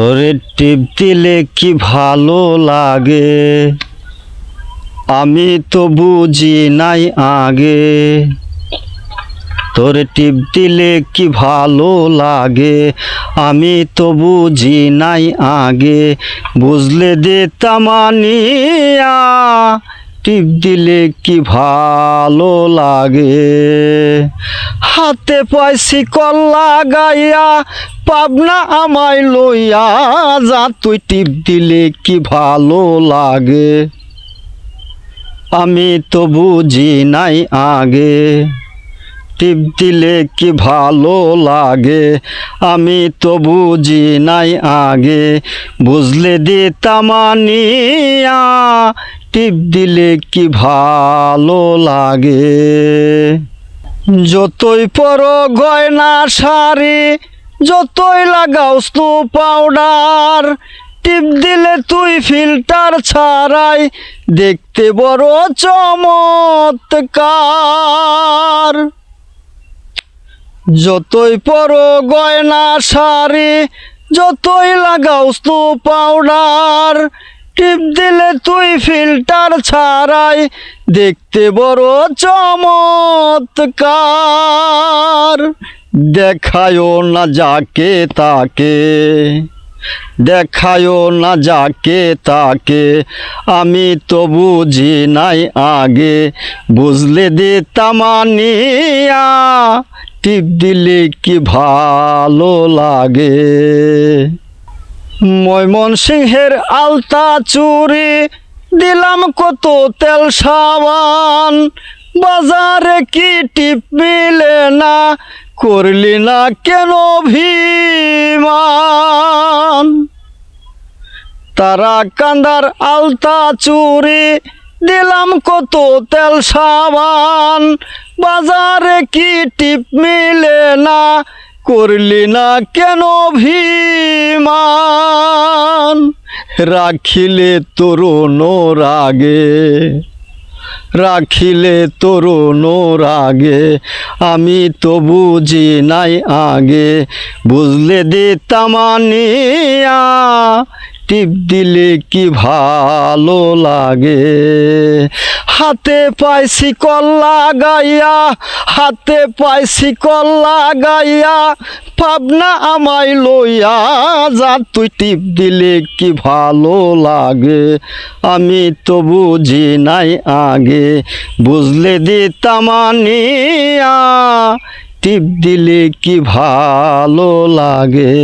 তোরে টিপ দিলে কি ভালো লাগে? আমি তো বুঝি নাই আগে। তোরে টিপ দিলে কি ভালো লাগে? আমি তো বুঝি নাই আগে। বুঝলে দে তামানিয়া টিপ দিলে কি ভালো লাগে? হাতে পাইছি কল্লা গাইয়া, পাবনা আমায় লইয়া যা, তুই টিপ দিলে কি ভালো লাগে? আমি তো বুঝি নাই আগে, টিপ দিলে কি ভালো লাগে? আমি তো বুঝি নাই আগে, বুঝলে দে তামানিয়া টিপ দিলে কি ভালো লাগে? যতই পর গয়না শাড়ি, যতই লাগাও স্নো পাউডার, টিপ দিলে তুই ফিল্টার ছাড়াই দেখতে বড় চমৎকার। যতই পর গয়না শাড়ি, যতই লাগাও স্নো পাউডার টিপ দিলে তুই ফিল্টার ছাড়াই দেখতে বড় চমৎকার। দেখায়ও না যাকে তাকে, দেখায়ও না যাকে তাকে, আমি তো বুঝি নাই আগে, বুঝলে দে তামানিয়া টিপ দিলে কি ভালো লাগে? ময়মন সিংহের আলতা চুরি, দিলাম কত তেল সাবান। বাজারে কি টিপ মিলে না, করলি না কেন ভিমান তারা কান্দার আলতা চুরি, দিলাম কত তেল সাবান। বাজারে কি টিপ মিলে না করলি না কেন ভিমান রাখিলে তরুণ রাগে, রাখিলে তরুণ রাগে, আমি তো বুঝি নাই আগে। বুঝলে দে তামানিয়া, টিপ দিলে কি ভালো লাগে? হাতে পাইছি কল্লা গাইয়া হাতে পাইছি কল্লা গাইয়া ভাবনা আমায় লইয়া যা তুই টিপ দিলে কি ভালো লাগে। আমি তো বুঝি নাই আগে, বুঝলে দে তামানিয়া টিপ দিলে কি ভালো লাগে।